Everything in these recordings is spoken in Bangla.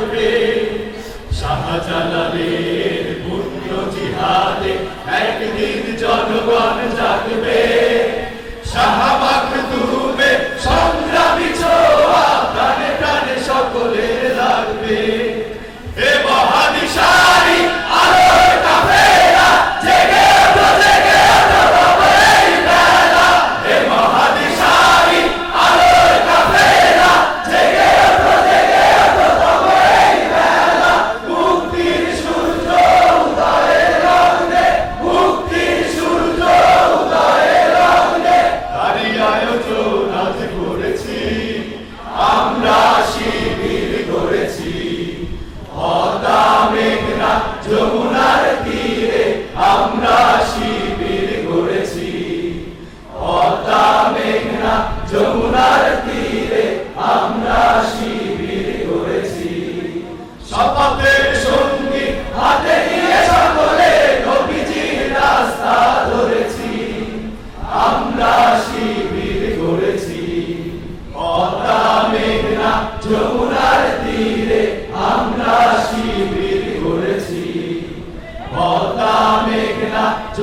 চালাবে সাহা চালাবে।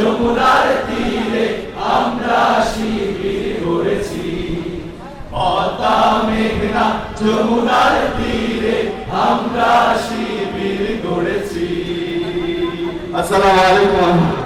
যমুনার তীরে আমরা শিবির করেছি। পদ্মা মেঘনা যমুনার তীরে আমরা শিবির করেছি। আসসালামু আলাইকুম।